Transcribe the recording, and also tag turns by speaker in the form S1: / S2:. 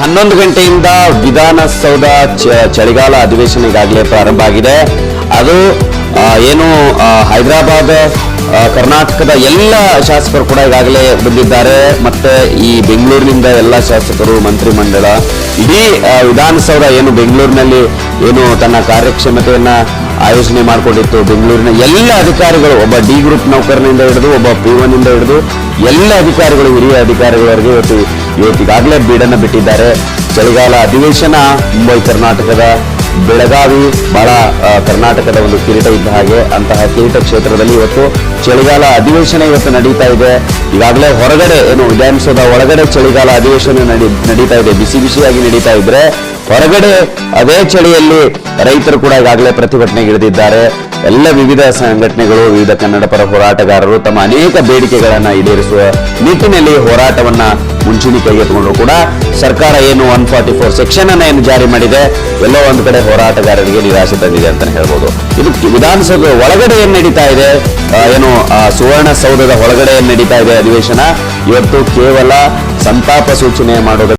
S1: ಹನ್ನೊಂದು ಗಂಟೆಯಿಂದ ವಿಧಾನಸೌಧ ಚಳಿಗಾಲ ಅಧಿವೇಶನ ಈಗಾಗಲೇ ಪ್ರಾರಂಭ ಆಗಿದೆ. ಅದು ಏನು ಹೈದರಾಬಾದ್ ಕರ್ನಾಟಕದ ಎಲ್ಲ ಶಾಸಕರು ಕೂಡ ಈಗಾಗಲೇ ಬಂದಿದ್ದಾರೆ. ಮತ್ತೆ ಈ ಬೆಂಗಳೂರಿನಿಂದ ಎಲ್ಲ ಶಾಸಕರು, ಮಂತ್ರಿಮಂಡಲ ಇಡೀ ವಿಧಾನಸೌಧ ಏನು ಬೆಂಗಳೂರಿನಲ್ಲಿ ಏನು ತನ್ನ ಕಾರ್ಯಕ್ಷಮತೆಯನ್ನ ಆಯೋಜನೆ ಮಾಡಿಕೊಂಡಿತ್ತು. ಬೆಂಗಳೂರಿನ ಎಲ್ಲ ಅಧಿಕಾರಿಗಳು, ಒಬ್ಬ ಡಿ ಗ್ರೂಪ್ ನೌಕರನಿಂದ ಹಿಡಿದು, ಒಬ್ಬ ಪಿ ಒನ್ ಇಂದ ಹಿಡಿದು, ಎಲ್ಲ ಅಧಿಕಾರಿಗಳು, ಹಿರಿಯ ಅಧಿಕಾರಿಗಳವರೆಗೆ ಇವತ್ತು, ಇವತ್ತಿಗಾಗಲೇ ಬೀಡನ್ನು ಬಿಟ್ಟಿದ್ದಾರೆ. ಚಳಿಗಾಲ ಅಧಿವೇಶನ, ಮುಂಬೈ ಕರ್ನಾಟಕದ ಬೆಳಗಾವಿ ಬಹಳ ಕರ್ನಾಟಕದ ಒಂದು ಕಿರೀಟ ಇದ್ದ ಹಾಗೆ ಅಂತಹ ಕಿರೀಟ ಕ್ಷೇತ್ರದಲ್ಲಿ ಇವತ್ತು ಚಳಿಗಾಲ ಅಧಿವೇಶನ ಇವತ್ತು ನಡೀತಾ ಇದೆ. ಈಗಾಗಲೇ ಹೊರಗಡೆ ಏನು ವಿಧಾನಸೌಧ ಒಳಗಡೆ ಚಳಿಗಾಲ ಅಧಿವೇಶನ ನಡಿ, ನಡೀತಾ ಇದೆ. ಬಿಸಿ ಬಿಸಿಯಾಗಿ ನಡೀತಾ ಇದ್ರೆ ಹೊರಗಡೆ ಅದೇ ಚಳಿಯಲ್ಲಿ ರೈತರು ಕೂಡ ಈಗಾಗಲೇ ಪ್ರತಿಭಟನೆ ಇಳಿದಿದ್ದಾರೆ. ಎಲ್ಲ ವಿವಿಧ ಸಂಘಟನೆಗಳು, ವಿವಿಧ ಕನ್ನಡ ಪರ ಹೋರಾಟಗಾರರು ತಮ್ಮ ಅನೇಕ ಬೇಡಿಕೆಗಳನ್ನ ಈಡೇರಿಸುವ ನಿಟ್ಟಿನಲ್ಲಿ ಹೋರಾಟವನ್ನ ಮುಂಚೂಣಿ ಕೈಗೆತ್ತಿಕೊಂಡ್ರು ಕೂಡ ಸರ್ಕಾರ ಏನು ಒನ್ ಫಾರ್ಟಿ ಫೋರ್ ಸೆಕ್ಷನ್ ಅನ್ನ ಏನು ಜಾರಿ ಮಾಡಿದೆ, ಎಲ್ಲೋ ಒಂದು ಕಡೆ ಹೋರಾಟಗಾರರಿಗೆ ನಿರಾಸೆ ತಂದಿದೆ ಅಂತ ಹೇಳ್ಬೋದು. ಇದು ವಿಧಾನಸಭೆ ಒಳಗಡೆ ಏನ್ ನಡೀತಾ ಇದೆ. ಏನು ಸುವರ್ಣ ಸೌಧದ ಒಳಗಡೆ ಏನ್ ನಡೀತಾ ಇದೆ ಅಧಿವೇಶನ. ಇವತ್ತು ಕೇವಲ ಸಂತಾಪ ಸೂಚನೆ ಮಾಡೋದಕ್ಕೆ